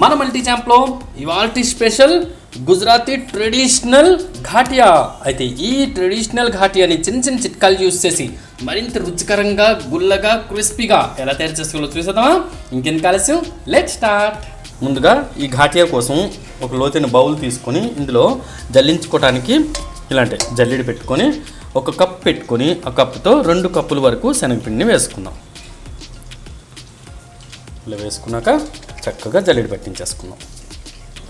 మన మల్టీ ఛాంప్లో ఇవాల్టి special Gujarati traditional ఘాటియా. అయితే ఈ ట్రెడిషనల్ ఘాటియాని చిన్న చిన్న చిట్కాలు యూస్ చేసి మరింత రుచికరంగా గుల్లగా క్రిస్పీగా ఎలా తయారు చేసుకోవాలో చూసేద్దామా? ఇంకెందుకు ఆలస్యం లెట్ స్టార్ట్ ముందుగా ఈ ఘాటియా కోసం ఒక లోతైన బౌల్ తీసుకొని ఇందులో జల్లించుకోవడానికి ఇలాంటి జల్లిడి పెట్టుకొని ఒక కప్ పెట్టుకొని ఆ కప్పుతో రెండు కప్పుల వరకు శనగపిండిని వేసుకుందాం. ఇలా వేసుకున్నాక చక్కగా జల్లెడ పట్టించేసుకుందాం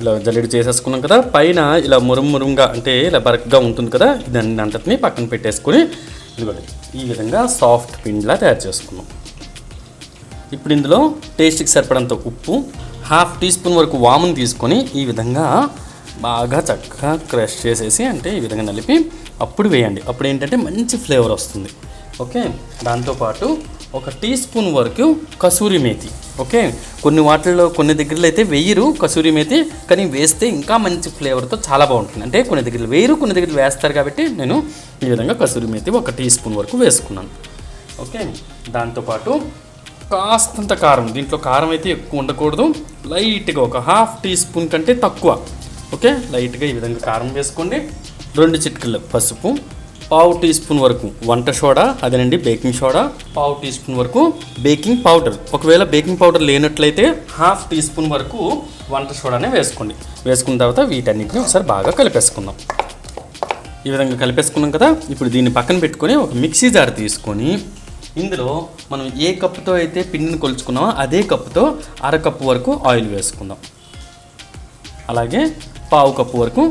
ఇలా జల్లెడ చేసేసుకున్నాం కదా పైన ఇలా మురుం మురుంగా అంటే ఇలా బరక్గా ఉంటుంది కదా దాన్ని అంతటిని పక్కన పెట్టేసుకొని ఇదిగోండి ఈ విధంగా సాఫ్ట్ పిండిలా తయారు చేసుకున్నాం. ఇప్పుడు ఇందులో టేస్ట్కి సరిపడంత ఉప్పు హాఫ్ టీ స్పూన్ వరకు వామును తీసుకొని ఈ విధంగా బాగా చక్కగా క్రష్ చేసేసి అంటే ఈ విధంగా నలిపి అప్పుడు వేయండి. అప్పుడు ఏంటంటే మంచి ఫ్లేవర్ వస్తుంది. ఓకే? దాంతోపాటు ఒక టీ స్పూన్ వరకు కసూరి మేతి ఓకే? కొన్ని వాటిల్లో కొన్ని దగ్గరలో అయితే వెయ్యరు కసూరి మేతి కానీ వేస్తే ఇంకా మంచి ఫ్లేవర్తో చాలా బాగుంటుంది. అంటే కొన్ని దగ్గర వేయరు కొన్ని దగ్గర వేస్తారు కాబట్టి నేను ఈ విధంగా కసూరి మేతి ఒక టీ స్పూన్ వరకు వేసుకున్నాను. ఓకే? దాంతోపాటు కాస్తంత కారం దీంట్లో కారం అయితే ఎక్కువ ఉండకూడదు. లైట్గా ఒక హాఫ్ టీ స్పూన్ కంటే తక్కువ ఓకే? లైట్గా ఈ విధంగా కారం వేసుకోండి. రెండు చిటికల పసుపు పావు టీ స్పూన్ వరకు వంట సోడా అదేనండి బేకింగ్ సోడా పావు టీ స్పూన్ వరకు బేకింగ్ పౌడర్. ఒకవేళ బేకింగ్ పౌడర్ లేనట్లయితే హాఫ్ టీ స్పూన్ వరకు వంట సోడానే వేసుకోండి. వేసుకున్న తర్వాత వీటన్నిటిని ఒకసారి బాగా కలిపేసుకుందాం. ఈ విధంగా కలిపేసుకున్నాం కదా ఇప్పుడు దీన్ని పక్కన పెట్టుకొని ఒక మిక్సీ జార్ తీసుకొని ఇందులో మనం ఏ కప్పుతో అయితే పిండిని కొలుచుకున్నామో అదే కప్పుతో అర కప్పు వరకు ఆయిల్ వేసుకుందాం. అలాగే పావు కప్పు వరకు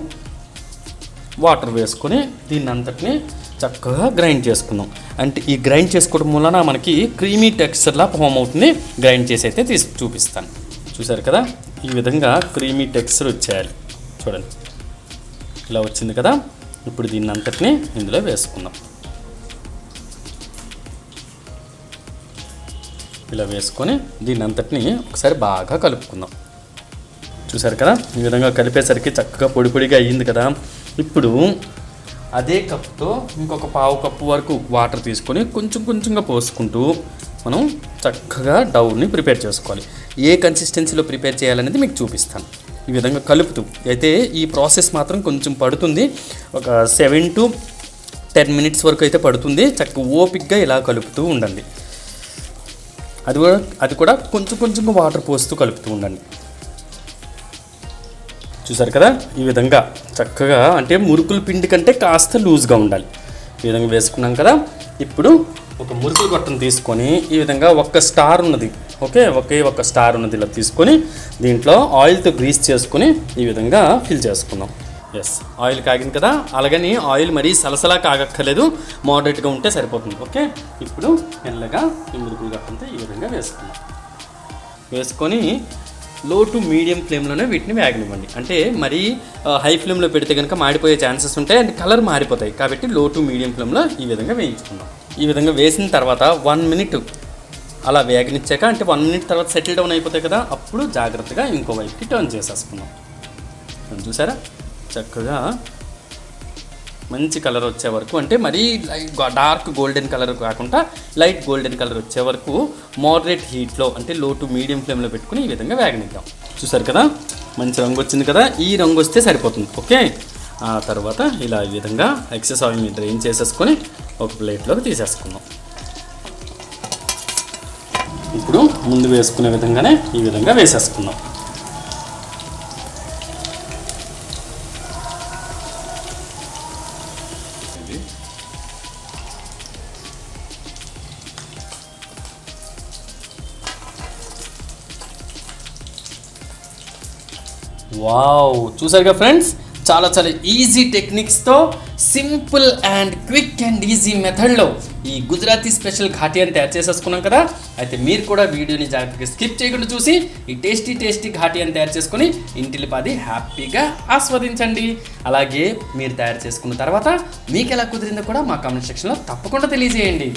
వాటర్ వేసుకొని దీన్ని అంతటిని చక్కగా గ్రైండ్ చేసుకుందాం. అంటే ఈ గ్రైండ్ చేసుకోవడం వలన మనకి క్రీమీ టెక్స్చర్లా ఫామ్ అవుతుంది. గ్రైండ్ చేసి అయితే తీసి చూపిస్తాను. చూసారు కదా? ఈ విధంగా క్రీమీ టెక్స్చర్ వచ్చేయాలి. చూడండి. ఇలా వచ్చింది కదా? ఇప్పుడు దీన్ని అంతటిని ఇందులో వేసుకుందాం. ఇలా వేసుకొని దీన్ని అంతటిని ఒకసారి బాగా కలుపుకుందాం. చూసారు కదా? ఈ విధంగా కలిపేసరికి చక్కగా పొడి పొడిగా అయ్యింది కదా? ఇప్పుడు అదే కప్తో ఇంకొక పావు కప్పు వరకు వాటర్ తీసుకొని కొంచెం కొంచెంగా పోసుకుంటూ మనం చక్కగా డౌని ప్రిపేర్ చేసుకోవాలి. ఏ కన్సిస్టెన్సీలో ప్రిపేర్ చేయాలనేది మీకు చూపిస్తాను. ఈ విధంగా కలుపుతూ. అయితే ఈ ప్రాసెస్ మాత్రం కొంచెం పడుతుంది. ఒక సెవెన్ టు టెన్ మినిట్స్ వరకు అయితే పడుతుంది. చక్కగా ఓపిక్గా ఇలా కలుపుతూ ఉండండి. అది కూడా అది కూడా కొంచెం కొంచెంగా వాటర్ పోస్తూ కలుపుతూ ఉండండి. చూసారు కదా? ఈ విధంగా చక్కగా అంటే మురుకుల పిండి కంటే కాస్త లూజ్గా ఉండాలి. ఈ విధంగా వేసుకున్నాం కదా? ఇప్పుడు ఒక మురుకులు గొట్టను తీసుకొని ఈ విధంగా ఒక్క స్టార్ ఉన్నది. ఓకే? ఒకే ఒక స్టార్ ఉన్నది ఇలా తీసుకొని దీంట్లో ఆయిల్తో గ్రీస్ చేసుకొని ఈ విధంగా ఫిల్ చేసుకుందాం. ఎస్ ఆయిల్ కాగింది కదా? అలాగని ఆయిల్ మరీ సలసలా కాగక్కర్లేదు. మోడరేట్గా ఉంటే సరిపోతుంది. ఓకే? ఇప్పుడు మెల్లగా ఈ మురుకులు గట్టంతో ఈ విధంగా వేసుకుందాం. వేసుకొని లో టు మీడియం ఫ్లేమ్లోనే వీటిని వేగనివ్వండి అంటే మరీ హై ఫ్లేమ్లో పెడితే కనుక మాడిపోయే ఛాన్సెస్ ఉంటాయి అండ్ కలర్ మారిపోతాయి. కాబట్టి లో టు మీడియం ఫ్లేమ్లో ఈ విధంగా వేయించుకుందాం. ఈ విధంగా వేసిన తర్వాత వన్ మినిట్ అలా వేగనిచ్చాక అంటే వన్ మినిట్ తర్వాత సెటిల్ డౌన్ అయిపోతాయి కదా అప్పుడు జాగ్రత్తగా ఇంకో వైపుకి టర్న్ చేసేసుకుందాం. చూసారా? చక్కగా మంచి కలర్ వచ్చే వరకు అంటే మరీ లైట్ డార్క్ గోల్డెన్ కలర్ కాకుండా లైట్ గోల్డెన్ కలర్ వచ్చే వరకు మోడరేట్ హీట్లో అంటే లో టు మీడియం ఫ్లేమ్లో పెట్టుకుని ఈ విధంగా వేగనిద్దాం. చూసారు కదా? మంచి రంగు వచ్చింది కదా? ఈ రంగు వస్తే సరిపోతుంది. ఓకే? ఆ తర్వాత ఇలా ఈ విధంగా ఎక్సెస్ ఆయిల్ని డ్రైన్ చేసేసుకొని ఒక ప్లేట్లోకి తీసేసుకుందాం. ఇప్పుడు ముందు వేసుకునే విధంగానే ఈ విధంగా వేసేసుకుందాం. వావ్ చూసారుగా ఫ్రెండ్స్? చాలా చాలా easy టెక్నిక్స్తో simple and quick and easy మెథడ్లో ఈ గుజరాతీ స్పెషల్ ఘాటియాని తయారు చేసేసుకున్నాం కదా? అయితే మీరు కూడా వీడియోని జాగ్రత్తగా స్కిప్ చేయకుండా చూసి ఈ టేస్టీ టేస్టీ ఘాటియాని తయారు చేసుకుని ఇంటిలి పాది హ్యాపీగా ఆస్వాదించండి. అలాగే మీరు తయారు చేసుకున్న తర్వాత మీకు ఎలా కుదిరిందో కూడా మా కామెంట్ సెక్షన్లో తప్పకుండా తెలియజేయండి.